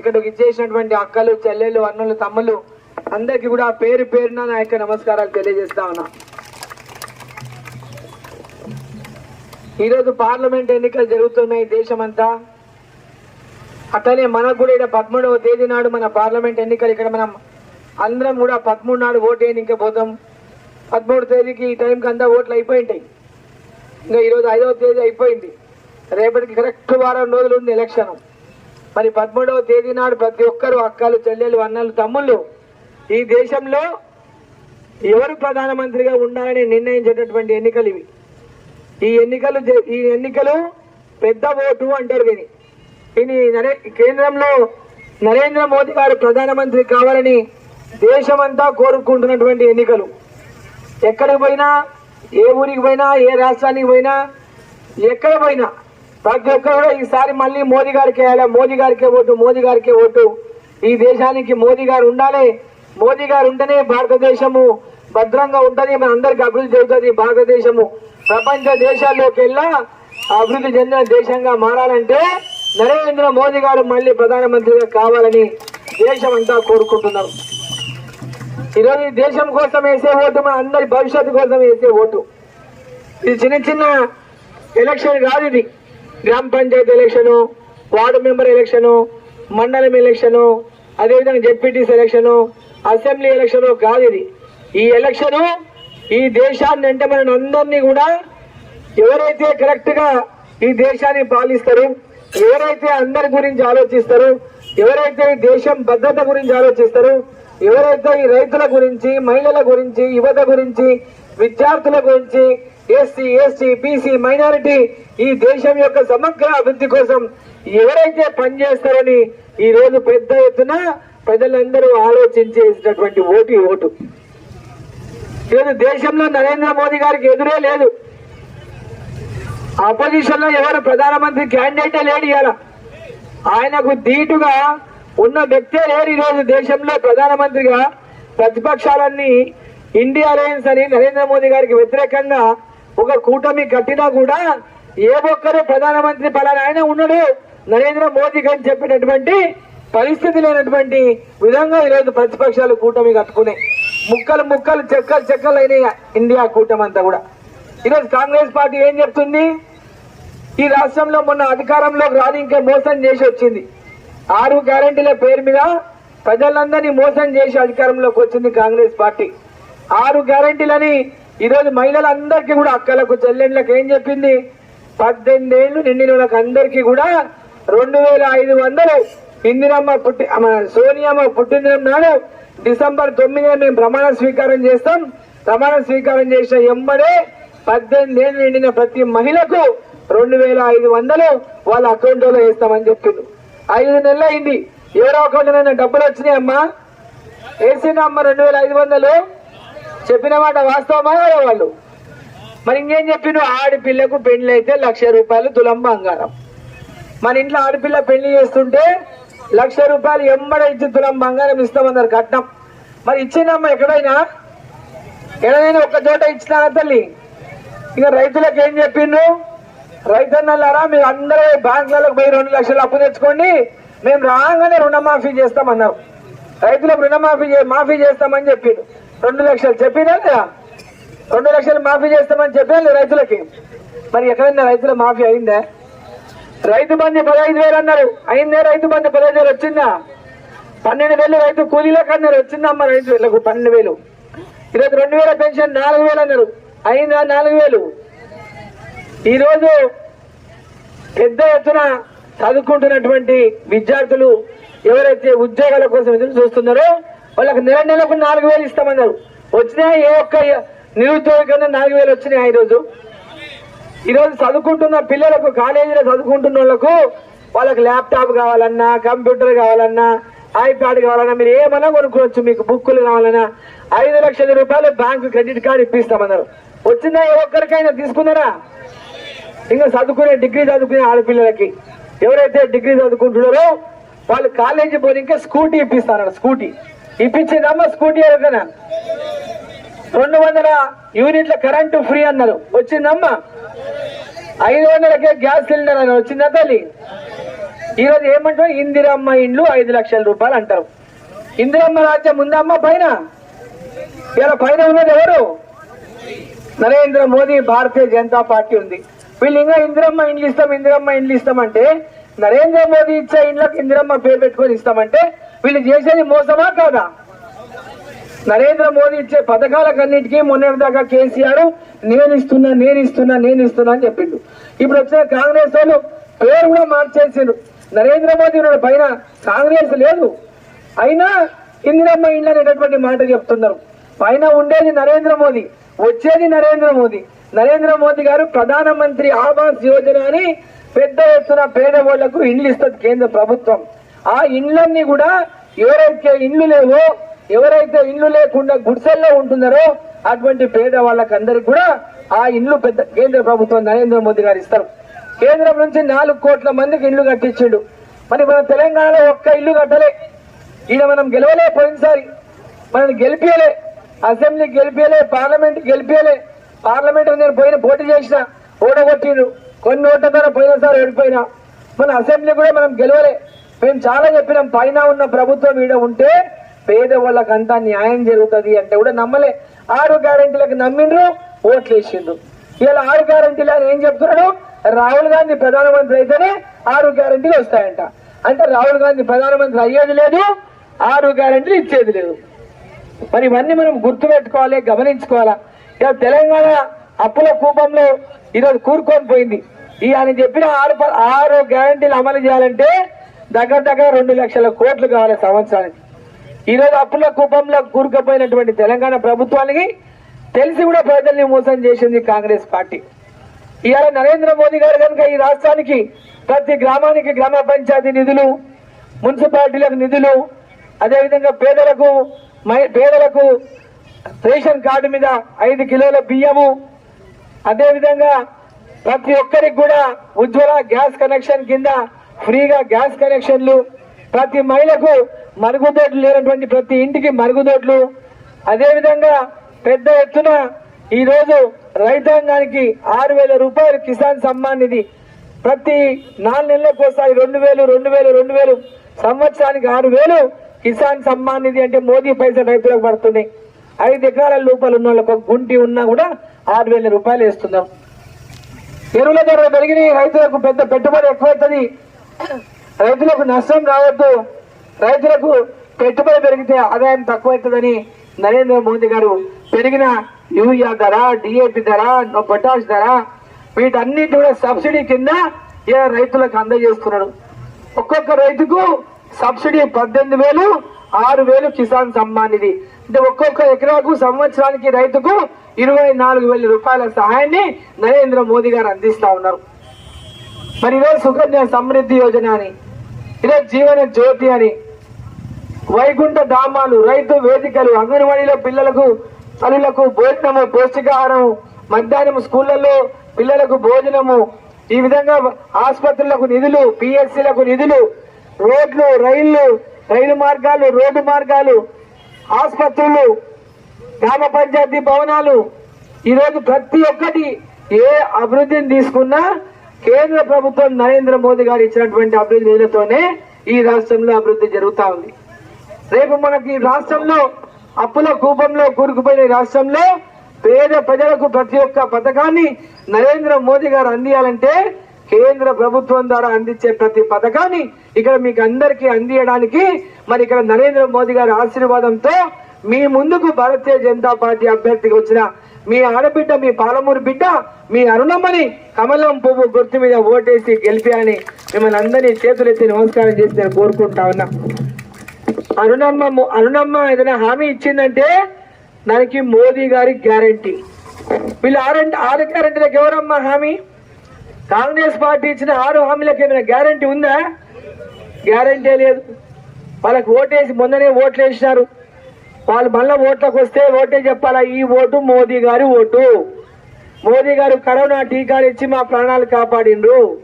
ఇక్కడ ఇచ్చేసినటువంటి అక్కలు చెల్లెలు అన్నలు తమ్ముళ్ళు అందరికీ కూడా పేరు పేరున నా యొక్క నమస్కారాలు తెలియజేస్తా ఉన్నా. ఈరోజు పార్లమెంట్ ఎన్నికలు జరుగుతున్నాయి దేశమంతా. అట్లనే మనకు కూడా ఇక్కడ పదమూడవ తేదీ నాడు మన పార్లమెంట్ ఎన్నికలు. ఇక్కడ మనం అందరం కూడా పదమూడు నాడు ఓటు ఇంకా పోతాం. పదమూడు తేదీకి ఈ టైంకి అంతా ఓట్లు అయిపోయింటాయి. ఇంకా ఈరోజు ఐదవ తేదీ అయిపోయింది. రేపటికి కరెక్ట్ వారం రోజులు ఉంది ఎలక్షన్. మరి పదమూడవ తేదీ నాడు ప్రతి ఒక్కరు అక్కలు చెల్లెలు అన్నలు తమ్ముళ్ళు ఈ దేశంలో ఎవరు ప్రధానమంత్రిగా ఉండాలని నిర్ణయించేటటువంటి ఎన్నికలు ఇవి. ఈ ఎన్నికలు ఈ ఎన్నికలు పెద్ద ఓటు అంటారు దీన్ని దీని నరే కేంద్రంలో నరేంద్ర మోదీ గారు ప్రధానమంత్రి కావాలని దేశమంతా కోరుకుంటున్నటువంటి ఎన్నికలు. ఎక్కడికి పోయినా ఏ ఊరికి పోయినా ఏ రాష్ట్రానికి పోయినా ఎక్కడ పోయినా ప్రతి ఒక్కరు కూడా ఈసారి మళ్ళీ మోదీ గారికి వేయాలి. మోదీ గారికే ఓటు మోదీ గారికే ఓటు. ఈ దేశానికి మోదీ గారు ఉండాలి. మోదీ గారు ఉంటేనే భారతదేశము భద్రంగా ఉంటది మన అందరికి అభివృద్ధి జరుగుతుంది. భారతదేశము ప్రపంచ దేశాల్లోకి వెళ్ళా అభివృద్ధి చెందిన దేశంగా మారాలంటే నరేంద్ర మోదీ గారు మళ్ళీ ప్రధానమంత్రిగా కావాలని దేశం అంతా కోరుకుంటున్నారు ఈరోజు ఈ దేశం కోసం వేసే ఓటు మన అందరి భవిష్యత్తు కోసం వేసే ఓటు. ఇది చిన్న చిన్న ఎలక్షన్ కాదు ఇది. గ్రామ panchayat election ward member election మండలం ఎలక్షను అదేవిధంగా జెడ్పీటీసీ ఎలక్షను అసెంబ్లీ ఎలక్షను కాదు ఇది. ఈ ఎలక్షను ఈ దేశాన్ని అంటే మన అందరినీ కూడా ఎవరైతే కరెక్ట్గా ఈ దేశాన్ని పాలిస్తారు ఎవరైతే అందరి గురించి ఆలోచిస్తారు ఎవరైతే ఈ దేశం భద్రత గురించి ఆలోచిస్తారు ఎవరైతే ఈ రైతుల గురించి మహిళల గురించి యువత గురించి విద్యార్థుల గురించి ఎస్సీ ఎస్టీ బీసీ మైనారిటీ ఈ దేశం యొక్క సమగ్ర అభివృద్ధి కోసం ఎవరైతే పనిచేస్తారని ఈ రోజు పెద్ద ఎత్తున ప్రజలందరూ ఆలోచించేసినటువంటి ఓటు ఓటు. ఈరోజు దేశంలో నరేంద్ర మోదీ గారికి ఎదురే లేదు. అపోజిషన్లో ఎవరు ప్రధానమంత్రి క్యాండిడేటే లేడు ఇవాళ. ఆయనకు ధీటుగా ఉన్న వ్యక్తే లేరు ఈరోజు దేశంలో ప్రధానమంత్రిగా. ప్రతిపక్షాలన్నీ ఇండియా అలయన్స్ అని నరేంద్ర మోదీ గారికి వ్యతిరేకంగా ఒక కూటమి కట్టినా కూడా ఏ ఒక్కరు ప్రధానమంత్రి పలానా ఆయన ఉన్నాడు. నరేంద్ర మోదీ అని చెప్పినటువంటి పరిస్థితి లేనటువంటి విధంగా ఈరోజు ప్రతిపక్షాలు కూటమి కట్టుకున్నాయి. ముక్కలు ముక్కలు చెక్కలు చెక్కలు అయినాయి ఇండియా కూటమి అంతా కూడా. ఈరోజు కాంగ్రెస్ పార్టీ ఏం చెప్తుంది? ఈ రాష్ట్రంలో మొన్న అధికారంలోకి రాని ఇంకా మోసం చేసి వచ్చింది. ఆరు గ్యారంటీల పేరు మీద ప్రజలందరినీ మోసం చేసి అధికారంలోకి వచ్చింది కాంగ్రెస్ పార్టీ. ఆరు గ్యారంటీలని ఈరోజు మహిళలందరికీ కూడా అక్కలకు చెల్లెండ్లకు ఏం చెప్పింది? పద్దెనిమిది ఏళ్ళు నిండిన వాళ్ళకి అందరికీ కూడా రెండు వేల ఐదు వందలు. ఇందిరమ్మ పుట్టి సోనియమ్మ పుట్టిన నాడు డిసెంబర్ తొమ్మిదిన మేము ప్రమాణ స్వీకారం చేస్తాం. ప్రమాణ స్వీకారం చేసిన ఎంబడే పద్దెనిమిది ఏళ్ళు నిండిన ప్రతి మహిళకు రెండు వేల ఐదు వందలు వాళ్ళ అకౌంట్లో వేస్తామని చెప్పిండు. ఐదు నెలలు అయింది ఎవరో అకౌంట్ డబ్బులు వచ్చినాయమ్మా? వేసిన అమ్మ రెండు వేల ఐదు వందలు? చెప్పిన మాట వాస్తవమా వాళ్ళు? మరి ఇంకేం చెప్పిన ఆడపిల్లకు పెళ్ళి అయితే లక్ష రూపాయలు తులం బంగారం. మన ఇంట్లో ఆడపిల్ల పెళ్ళి చేస్తుంటే లక్ష రూపాయలు ఎంబడ ఇచ్చి తులం బంగారం ఇస్తామన్నారు కట్నం. మరి ఇచ్చిందమ్మా ఎక్కడైనా? ఎక్కడైనా ఒక్క చోట ఇచ్చినారా తల్లి? ఇక రైతులకు ఏం చెప్పిండ్రు రైతన్నలారా మీరు అందరూ బ్యాంకులకు పోయి రెండు లక్షలు అప్పు తెచ్చుకోండి. మేము రాగానే రుణమాఫీ చేస్తామన్నారు. రైతులకు రుణమాఫీ మాఫీ చేస్తామని చెప్పిండు. రెండు లక్షలు చెప్పినా లేదా రెండు లక్షలు మాఫీ చేస్తామని చెప్పాను రైతులకి. మరి ఎక్కడైనా రైతుల మాఫీ అయిందా? రైతు బంధు పదహైదు వేలు అన్నారు. అయిందే రైతు బంధు పదహైదు వేలు వచ్చిందా? పన్నెండు వేలు రైతు కూలీలకు అన్నారు వచ్చిందమ్మ రైతు వేలకు పన్నెండు వేలు? ఈరోజు రెండు వేల పెన్షన్ నాలుగు వేలు అన్నారు. అయిందా నాలుగు వేలు? ఈరోజు పెద్ద ఎత్తున చదువుకుంటున్నటువంటి విద్యార్థులు ఎవరైతే ఉద్యోగాల కోసం ఎదురు చూస్తున్నారో వాళ్ళకి నెల నెలకు నాలుగు వేలు ఇస్తామన్నారు. వచ్చినాయి ఏ ఒక్క నిరుద్యోగ కన్నా నాలుగు వేలు వచ్చినాయి ఈరోజు? ఈరోజు చదువుకుంటున్న పిల్లలకు కాలేజీలో చదువుకుంటున్న వాళ్ళకు వాళ్ళకి ల్యాప్టాప్ కావాలన్నా కంప్యూటర్ కావాలన్నా ఐప్యాడ్ కావాలన్నా మీరు ఏమన్నా కొనుక్కోవచ్చు మీకు బుక్కులు కావాలన్నా ఐదు లక్షల రూపాయలు బ్యాంకు క్రెడిట్ కార్డు ఇప్పిస్తామన్నారు. వచ్చిందా ఏ ఒక్కరికైనా తీసుకున్నారా? ఇంకా చదువుకునే డిగ్రీ చదువుకునే ఆడపిల్లలకి ఎవరైతే డిగ్రీ చదువుకుంటున్నారో వాళ్ళు కాలేజీ పోయి ఇంకా స్కూటీ ఇప్పిస్తారన్న స్కూటీ. ఇప్పించిందమ్మ స్కూటీ ఎవరికైనా రెండు వందల యూనిట్ల కరెంటు ఫ్రీ అన్నారు. వచ్చిందమ్మా ఐదు వందలకే గ్యాస్ సిలిండర్ అని వచ్చిందా తల్లి? ఈ రోజు ఏమంటారు? ఇందిరమ్మ ఇండ్లు ఐదు లక్షల రూపాయలు అంటారు. ఇందిరమ్మ రాజ్యం ఉందమ్మ పైన? ఇలా పైన ఉన్నది ఎవరు? నరేంద్ర మోదీ భారతీయ జనతా పార్టీ ఉంది. వీళ్ళు ఇంకా ఇందిరమ్మ ఇండ్లు ఇస్తాం ఇందిరమ్మ ఇండ్లు ఇస్తామంటే నరేంద్ర మోదీ ఇచ్చే ఇండ్లకు ఇందిరమ్మ పేరు పెట్టుకొని ఇస్తామంటే వీళ్ళు చేసేది మోసమా కాదా? నరేంద్ర మోదీ ఇచ్చే పథకాలకన్నిటికీ మొన్నటిదాకా కేసీఆర్ నేను ఇస్తున్నా నేను ఇస్తున్నా నేను ఇస్తున్నా అని చెప్పిండు. ఇప్పుడు వచ్చిన కాంగ్రెస్ వాళ్ళు పేరు కూడా మార్చేసిండు. నరేంద్ర మోదీ పైన కాంగ్రెస్ లేదు. అయినా ఇందిరమ్మ ఇండ్లు అనేటటువంటి మాట చెప్తున్నారు. పైన ఉండేది నరేంద్ర మోదీ వచ్చేది నరేంద్ర మోదీ. నరేంద్ర మోదీ గారు ప్రధానమంత్రి ఆవాస్ యోజన అని పెద్ద ఎత్తున పేదవాళ్ళకు ఇండ్లు ఇస్తుంది కేంద్ర ప్రభుత్వం. ఆ ఇండ్లన్నీ కూడా ఎవరైతే ఇండ్లు లేవో ఎవరైతే ఇండ్లు లేకుండా గుడిసెల్లో ఉంటున్నారో అటువంటి పేద వాళ్ళకందరికి కూడా ఆ ఇండ్లు పెద్ద కేంద్ర ప్రభుత్వం నరేంద్ర మోదీ గారు ఇస్తారు. కేంద్రం నుంచి నాలుగు కోట్ల మందికి ఇండ్లు కట్టించిండు. మరి మన తెలంగాణలో ఒక్క ఇల్లు కట్టలే. ఈయన మనం గెలవలే పోయినసారి. మనం గెలిపియలే. అసెంబ్లీ గెలిపియలే పార్లమెంట్ గెలిపియలే. పార్లమెంట్ నేను పోయిన పోటీ చేసిన ఓడగొట్టిండు. కొన్ని ఓట్ల ద్వారా పోయినసారి ఓడిపోయినా. మన అసెంబ్లీ కూడా మనం గెలవలే. మేము చాలా చెప్పినాం పైన ఉన్న ప్రభుత్వం ఈడ ఉంటే పేదవాళ్ళకంతా న్యాయం జరుగుతుంది అంటే కూడా నమ్మలే. ఆరు గ్యారెంటీలకు నమ్మిండ్రు ఓట్లేసిండ్రు. ఇలా ఆరు గ్యారంటీలు అని ఏం చెప్తున్నాడు? రాహుల్ గాంధీ ప్రధానమంత్రి అయితేనే ఆరు గ్యారంటీలు వస్తాయంట. అంటే రాహుల్ గాంధీ ప్రధానమంత్రి అయ్యేది లేదు ఆరు గ్యారంటీలు ఇచ్చేది లేదు. మరి ఇవన్నీ మనం గుర్తుపెట్టుకోవాలి గమనించుకోవాలా? ఇక తెలంగాణ అప్పుల కూపంలో ఈరోజు కూరుకొని పోయింది. ఈ ఆయన చెప్పిన ఆరు ఆరు గ్యారంటీలు అమలు చేయాలంటే దగ్గర దగ్గర రెండు లక్షల కోట్లు కావాలి సంవత్సరానికి. ఈ రోజు అప్పుల కూపంలో కూరుకుపోయినటువంటి తెలంగాణ ప్రభుత్వానికి తెలిసి కూడా ప్రజల్ని మోసం చేసింది కాంగ్రెస్ పార్టీ. ఇవాళ నరేంద్ర మోదీ గారు కనుక ఈ రాష్ట్రానికి ప్రతి గ్రామానికి గ్రామ పంచాయతీ నిధులు మున్సిపాలిటీలకు నిధులు అదేవిధంగా పేదలకు పేదలకు రేషన్ కార్డు మీద ఐదు కిలోల బియ్యము అదేవిధంగా ప్రతి ఒక్కరికి కూడా ఉజ్వల గ్యాస్ కనెక్షన్ కింద ఫ్రీగా గ్యాస్ కనెక్షన్లు. ప్రతి మహిళకు మరుగుదొడ్లు లేనటువంటి ప్రతి ఇంటికి మరుగుదొడ్లు. అదేవిధంగా పెద్ద ఎత్తున ఈరోజు రైతాంగానికి ఆరు వేల రూపాయలు కిసాన్ సమ్మాన్ నిధి. ప్రతి నాలుగు నెలలకు ఒకసారి రెండు వేలు రెండు వేలు రెండు వేలు. సంవత్సరానికి ఆరు వేలు కిసాన్ సమ్మాన్ నిధి అంటే మోదీ పైసలు రైతులకు పడుతున్నాయి. ఐదు ఎకరాల లోపల ఉన్న వాళ్ళకి ఒక గుంటి ఉన్నా కూడా ఆరు వేల రూపాయలు వేస్తున్నాం. ఎరువుల ధరలు పెరిగినాయి రైతులకు పెద్ద పెట్టుబడి ఎక్కువైతుంది. రైతులకు నష్టం రావద్దు. రైతులకు పెట్టుబడి పెరిగితే ఆదాయం తక్కువవుతుందని నరేంద్ర మోదీ గారు పెరిగిన యూరియా ధర డిఏపి ధర పొటాష్ ధర వీటన్నిటి కూడా సబ్సిడీ కింద ఇలా రైతులకు అందజేస్తున్నాడు ఒక్కొక్క రైతుకు సబ్సిడీ పద్దెనిమిది వేలు ఆరు వేలు కిసాన్ సమ్మాన్ నిధి. అంటే ఒక్కొక్క ఎకరాకు సంవత్సరానికి రైతుకు ఇరవై నాలుగు వేల రూపాయల సహాయాన్ని నరేంద్ర మోదీ గారు అందిస్తా ఉన్నారు. మరి ఈరోజు సుకన్య సమృద్ధి యోజన అని ఈరోజు జీవన జ్యోతి అని వైకుంఠ ధామాలు రైతు వేదికలు అంగన్వాడీలో పిల్లలకు తల్లులకు భోజనము పౌష్టికాహారము మధ్యాహ్నం స్కూళ్ళలో పిల్లలకు భోజనము ఈ విధంగా ఆసుపత్రులకు నిధులు పిఎస్సీలకు నిధులు రోడ్లు రైళ్ళు రైలు మార్గాలు రోడ్డు మార్గాలు ఆసుపత్రులు గ్రామ పంచాయతీ భవనాలు ఈరోజు ప్రతి ఒక్కటి ఏ అభివృద్ధిని తీసుకున్నా కేంద్ర ప్రభుత్వం నరేంద్ర మోదీ గారు ఇచ్చినటువంటి అభివృద్ధి నిధులతోనే ఈ రాష్ట్రంలో అభివృద్ధి జరుగుతా ఉంది. రేపు మనకి రాష్ట్రంలో అప్పుల కూపంలో కూరుకుపోయిన రాష్ట్రంలో పేద ప్రజలకు ప్రతి ఒక్క పథకాన్ని నరేంద్ర మోదీ గారు అందియాలంటే కేంద్ర ప్రభుత్వం ద్వారా అందించే ప్రతి పథకాన్ని ఇక్కడ మీకు అందరికీ అందియడానికి మరి ఇక్కడ నరేంద్ర మోదీ గారి ఆశీర్వాదంతో మీ ముందుకు భారతీయ జనతా పార్టీ అభ్యర్థికి వచ్చిన మీ ఆడబిడ్డ మీ పాలమూరు బిడ్డ మీ అరుణమ్మని కమలం పువ్వు గుర్తు మీద ఓటేసి గెలిపాయని మిమ్మల్ని అందరినీ చేతులెత్తి నమస్కారం చేసి నేను కోరుకుంటా ఉన్నా. అరుణమ్మ అరుణమ్మ ఏదైనా హామీ ఇచ్చిందంటే దానికి మోదీ గారి గ్యారంటీ. వీళ్ళు ఆరు ఆరు గ్యారంటీలకు ఎవరమ్మా హామీ? కాంగ్రెస్ పార్టీ ఇచ్చిన ఆరు హామీలకు ఏమైనా గ్యారంటీ ఉందా? గ్యారంటీ లేదు. వాళ్ళకి ఓటేసి మొన్ననే ఓట్లు వేసినారు. వాళ్ళు మళ్ళీ ఓట్లకు వస్తే ఓటే చెప్పాలా? ఈ ఓటు మోదీ గారి ఓటు. మోదీ గారు కరోనా టీకాలు ఇచ్చి మా ప్రాణాలు కాపాడిండ్రు.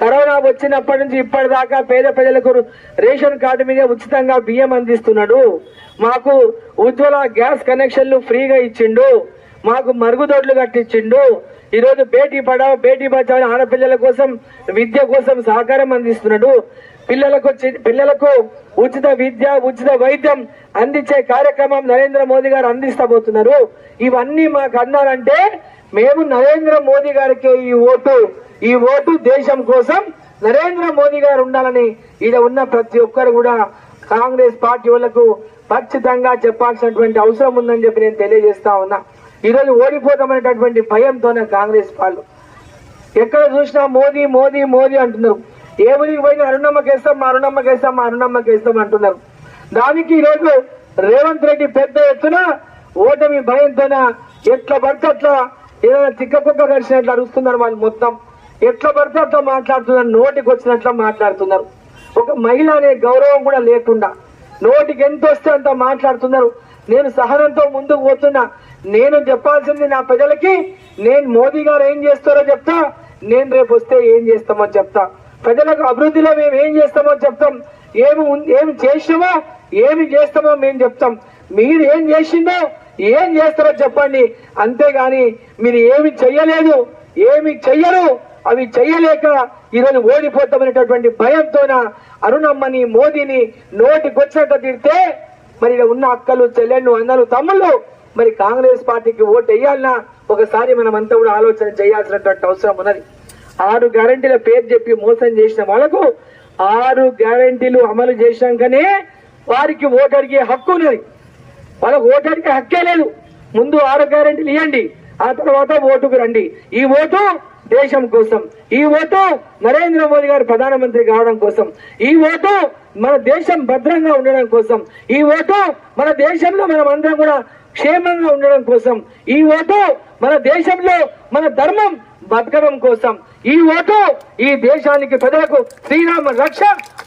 కరోనా వచ్చినప్పటి నుంచి ఇప్పటిదాకా పేద ప్రజలకు రేషన్ కార్డు మీద ఉచితంగా బియ్యం అందిస్తున్నాడు. మాకు ఉజ్వల గ్యాస్ కనెక్షన్లు ఫ్రీగా ఇచ్చిండు. మాకు మరుగుదొడ్లు కట్టించిండు. ఈరోజు బేటీ పడావ్ బేటీ బచావ్ ఆడపిల్లల కోసం విద్య కోసం సహకారం అందిస్తున్నాడు. పిల్లలకు పిల్లలకు ఉచిత విద్య ఉచిత వైద్యం అందించే కార్యక్రమం నరేంద్ర మోదీ గారు అందిస్తబోతున్నారు. ఇవన్నీ మాకు అన్నారంటే మేము నరేంద్ర మోదీ గారికి ఈ ఓటు ఈ ఓటు దేశం కోసం నరేంద్ర మోదీ గారు ఉండాలని ఈడ ఉన్న ప్రతి ఒక్కరు కూడా కాంగ్రెస్ పార్టీ వాళ్ళకు ఖచ్చితంగా చెప్పాల్సినటువంటి అవసరం ఉందని చెప్పి నేను తెలియజేస్తా ఉన్నా. ఈరోజు ఓడిపోతామనేటటువంటి భయంతోనే కాంగ్రెస్ వాళ్ళు. ఎక్కడ చూసినా మోదీ మోదీ మోదీ అంటున్నారు. ఏ ఊరికి పోయినా అరుణమ్మకేస్తాం మా అరుణమ్మకేస్తాం మా అరుణమ్మకేస్తాం అంటున్నారు. దానికి ఈరోజు రేవంత్ రెడ్డి పెద్ద ఎత్తున ఓటమి భయంతోన ఎట్లా పడితే అట్లా ఏదైనా చిక్కకుక్క కలిసినట్లు అరుస్తున్నారు వాళ్ళు మొత్తం. ఎట్లా పడితే అట్లా మాట్లాడుతున్నారు నోటికి వచ్చినట్లు మాట్లాడుతున్నారు. ఒక మహిళ అనే గౌరవం కూడా లేకుండా నోటికి ఎంత వస్తే అంత మాట్లాడుతున్నారు. నేను సహనంతో ముందుకు పోతున్నా. నేను చెప్పాల్సింది నా ప్రజలకి నేను మోదీ గారు ఏం చేస్తారో చెప్తా నేను రేపు వస్తే ఏం చేస్తామో చెప్తా. ప్రజలకు అభివృద్ధిలో మేము ఏం చేస్తామో చెప్తాం. ఏమి ఉం- ఏమి చేసినామో ఏమి చేస్తామో మేము చెప్తాం. మీరు ఏం చేసిందో ఏం చేస్తారో చెప్పండి. అంతేగాని మీరు ఏమి చెయ్యలేదు ఏమి చెయ్యరు అవి చెయ్యలేక ఈరోజు ఓడిపోతామనేటటువంటి భయంతోన అరుణమ్మని మోదీని నోటికొచ్చినట్టు తిడితే మరి ఉన్న అక్కలు చెల్లెళ్ళు అన్నలు తమ్ముళ్ళు మరి కాంగ్రెస్ పార్టీకి ఓటు వేయాలన్నా ఒకసారి మనం అంతా కూడా ఆలోచన చేయాల్సినటువంటి అవసరం ఉన్నది. ఆరు గ్యారంటీల పేరు చెప్పి మోసం చేసిన వాళ్ళకు ఆరు గ్యారంటీలు అమలు చేశాకనే వారికి ఓటు అడిగే హక్కు ఉన్నది. వాళ్ళకు ఓటు అడిగే హక్కే లేదు. ముందు ఆరు గ్యారెంటీలు ఇవ్వండి ఆ తర్వాత ఓటుకు రండి. ఈ ఓటు దేశం కోసం ఈ ఓటు నరేంద్ర మోదీ గారు ప్రధానమంత్రి కావడం కోసం ఈ ఓటు మన దేశం భద్రంగా ఉండడం కోసం ఈ ఓటు మన దేశంలో మనం అందరం కూడా క్షేమంగా ఉండడం కోసం ఈ ఓటు మన దేశంలో మన ధర్మం బతకడం కోసం ఈ ఓటు ఈ దేశానికి ప్రజలకు శ్రీరామ రక్ష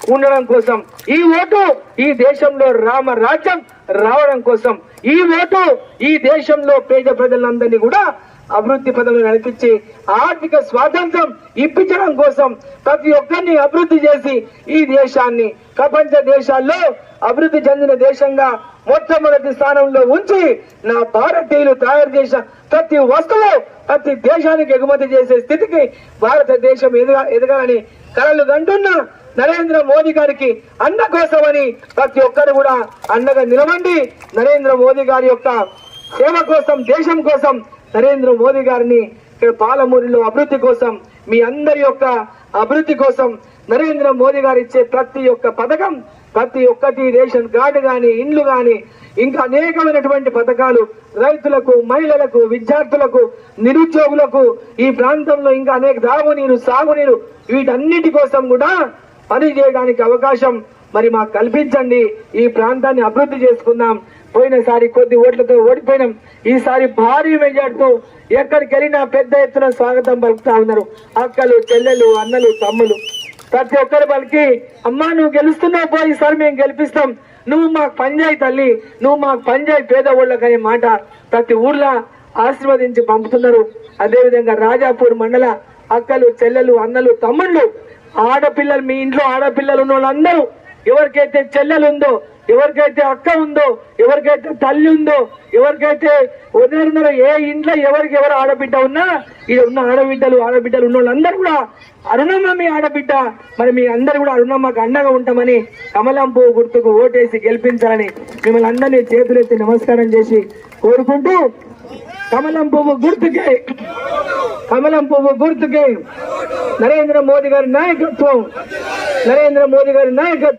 ఉండడం కోసం ఈ ఓటు ఈ దేశంలో రామ రాజ్యం రావడం కోసం ఈ ఓటు ఈ దేశంలో పేద ప్రజలందరినీ కూడా అభివృద్ధి పదవులు నడిపించి ఆర్థిక స్వాతంత్రం ఇప్పించడం కోసం ప్రతి ఒక్కరిని అభివృద్ధి చేసి ఈ దేశాన్ని ప్రపంచ దేశాల్లో అభివృద్ధి చెందిన దేశంగా మొట్టమొదటి స్థానంలో ఉంచి నా భారతీయులు తయారు చేసిన ప్రతి వస్తువు ప్రతి దేశానికి ఎగుమతి చేసే స్థితికి భారతదేశం ఎదుగా ఎదగాలని కలలు కంటున్న నరేంద్ర మోదీ గారికి అన్న కోసమని ప్రతి ఒక్కరు కూడా అండగా నిలవండి. నరేంద్ర మోదీ గారి యొక్క సేవ కోసం దేశం కోసం నరేంద్ర మోదీ గారిని ఇక్కడ పాలమూరులో అభివృద్ధి కోసం మీ అందరి యొక్క అభివృద్ధి కోసం నరేంద్ర మోదీ గారు ఇచ్చే ప్రతి ఒక్క పథకం ప్రతి ఒక్కటి రేషన్ కార్డు కానీ ఇండ్లు కానీ ఇంకా అనేకమైనటువంటి పథకాలు రైతులకు మహిళలకు విద్యార్థులకు నిరుద్యోగులకు ఈ ప్రాంతంలో ఇంకా అనేక తాగునీరు సాగునీరు వీటన్నిటి కోసం కూడా పని చేయడానికి అవకాశం మరి మాకు కల్పించండి. ఈ ప్రాంతాన్ని అభివృద్ధి చేసుకుందాం. పోయినసారి కొద్ది ఓట్లతో ఓడిపోయినాం. ఈసారి భారీ మెజార్టీతో ఎక్కడికి వెళ్ళినా పెద్ద ఎత్తున స్వాగతం పలుకుతా ఉన్నారు. అక్కలు చెల్లెలు అన్నలు తమ్ములు. ప్రతి ఒక్కరి పలికి అమ్మా నువ్వు గెలుస్తున్నావు పో ఈసారి మేము గెలిపిస్తాం. నువ్వు మాకు పంజాయి తల్లి నువ్వు మాకు పంజాయి పేదవాళ్ళకి అనే మాట ప్రతి ఊర్లో ఆశీర్వదించి పంపుతున్నారు. అదేవిధంగా రాజాపూర్ మండల అక్కలు చెల్లెలు అన్నలు తమ్ముళ్ళు ఆడపిల్లలు మీ ఇంట్లో ఆడపిల్లలు ఉన్న వాళ్ళందరూ ఎవరికైతే చెల్లెలు ఉందో ఎవరికైతే అక్క ఉందో ఎవరికైతే తల్లి ఉందో ఎవరికైతే ఉదయం ఏ ఇంట్లో ఎవరికి ఎవరు ఆడబిడ్డ ఉన్నా ఇది ఉన్న ఆడబిడ్డలు ఆడబిడ్డలు ఉన్న వాళ్ళందరూ కూడా అరుణమ్మ మీ ఆడబిడ్డ. మరి మీ అందరు కూడా అరుణమ్మకు అండగా ఉంటామని కమలం పువ్వు గుర్తుకు ఓటేసి గెలిపించాలని మిమ్మల్ని అందరినీ చేతులెత్తి నమస్కారం చేసి కోరుకుంటూ కమలం పువ్వు గుర్తుకే కమలం పువ్వు గుర్తుకే. నరేంద్ర మోదీ గారి నాయకత్వం నరేంద్ర మోదీ గారి నాయకత్వం.